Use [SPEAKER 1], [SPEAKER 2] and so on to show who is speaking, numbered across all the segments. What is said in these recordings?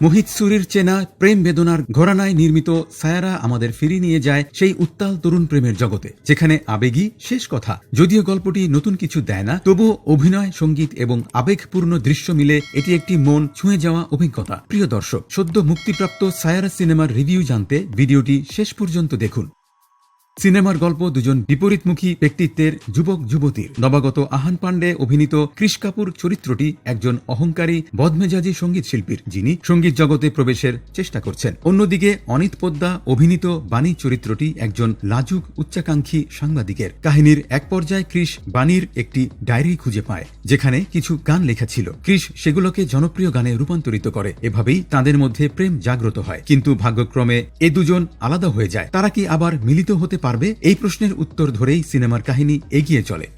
[SPEAKER 1] মোহিত সুরির চেনা প্রেম বেদনার ঘরানায় নির্মিত সায়ারা আমাদের ফিরিয়ে নিয়ে যায় সেই উত্তাল তরুণ প্রেমের জগতে, যেখানে আবেগই শেষ কথা। যদিও গল্পটি নতুন কিছু দেয় না, তবুও অভিনয়, সংগীত এবং আবেগপূর্ণ দৃশ্য মিলে এটি একটি মন ছুঁয়ে যাওয়া অভিজ্ঞতা। প্রিয় দর্শক, সদ্য মুক্তিপ্রাপ্ত সায়ারা সিনেমার রিভিউ জানতে ভিডিওটি শেষ পর্যন্ত দেখুন। সিনেমার গল্প দুজন বিপরীতমুখী ব্যক্তিত্বের যুবক যুবতীর। নবাগত আহান পাণ্ডে অভিনীত কৃষ কাপুর চরিত্রটি একজন অহংকারী, বদমেজাজি সংগীত শিল্পীর, যিনি সংগীত জগতে প্রবেশের চেষ্টা করছেন। অন্যদিকে অনিত পোদ্দা অভিনীত বাণী চরিত্রটি একজন লাজুক, উচ্চাকাঙ্ক্ষী সাংবাদিকের। কাহিনীর এক পর্যায়ে ক্রিস বাণীর একটি ডায়েরি খুঁজে পায়, যেখানে কিছু গান লেখা ছিল। ক্রিস সেগুলোকে জনপ্রিয় গানে রূপান্তরিত করে। এভাবেই তাদের মধ্যে প্রেম জাগ্রত হয়। কিন্তু ভাগ্যক্রমে এ দুজন আলাদা হয়ে যায়। তারা কি আবার মিলিত হতে পারবে এই প্রশ্নের উত্তর ধরেই সিনেমার কাহিনী এগিয়ে চলে।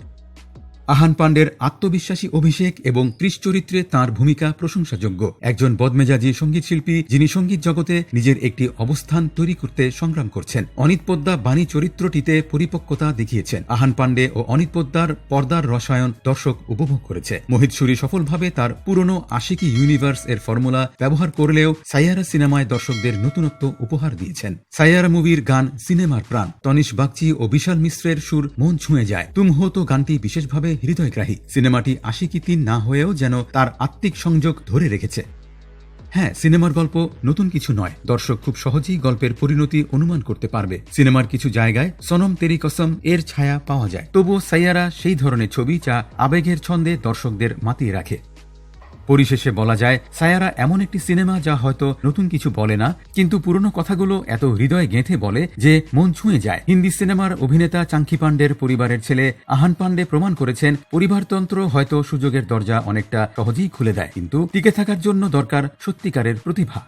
[SPEAKER 1] আহান পাণ্ডের আত্মবিশ্বাসী অভিষেক এবং ক্রিস চরিত্রে তাঁর ভূমিকা প্রশংসাযোগ্য। একজন বদমেজাজি সংগীত শিল্পী যিনি সংগীত জগতে নিজের একটি অবস্থান তৈরি করতে সংগ্রাম করছেন। অনিত পোদ্দা বাণী চরিত্রটিতে পরিপক্কতা দেখিয়েছেন। আহান পাণ্ডে ও অনিত পোদ্দার পর্দার রসায়ন দর্শক উপভোগ করেছে। মোহিত সুরি সফলভাবে তার পুরনো আশিকি ইউনিভার্স এর ফর্মুলা ব্যবহার করলেও সাইয়ারা সিনেমায় দর্শকদের নতুনত্ব উপহার দিয়েছেন। সাইয়ারা মুভির গান সিনেমার প্রাণ। তনিশ বাগচি ও বিশাল মিশ্রের সুর মন ছুঁয়ে যায়। তুম হো তো গানটি বিশেষভাবে হৃদয়গ্রাহী। সিনেমাটি আশিকি তিন না হয়েও যেন তার আত্মিক সংযোগ ধরে রেখেছে। হ্যাঁ সিনেমার গল্প নতুন কিছু নয়। দর্শক খুব সহজেই গল্পের পরিণতি অনুমান করতে পারবে। সিনেমার কিছু জায়গায় সনম তেরি কসম এর ছায়া পাওয়া যায়। তবুও সাইয়ারা সেই ধরনের ছবি যা আবেগের ছন্দে দর্শকদের মাতিয়ে রাখে। পরিশেষে বলা যায়, সায়ারা এমন একটি সিনেমা যা হয়তো নতুন কিছু বলে না, কিন্তু পুরনো কথাগুলো এত হৃদয়ে গেঁথে বলে যে মন ছুঁয়ে যায়। হিন্দি সিনেমার অভিনেতা চাঙ্কি পাণ্ডের পরিবারের ছেলে আহান পাণ্ডে প্রমাণ করেছেন, পরিবারতন্ত্র হয়তো সুযোগের দরজা অনেকটা সহজেই খুলে দেয়, কিন্তু টিকে থাকার জন্য দরকার সত্যিকারের প্রতিভা।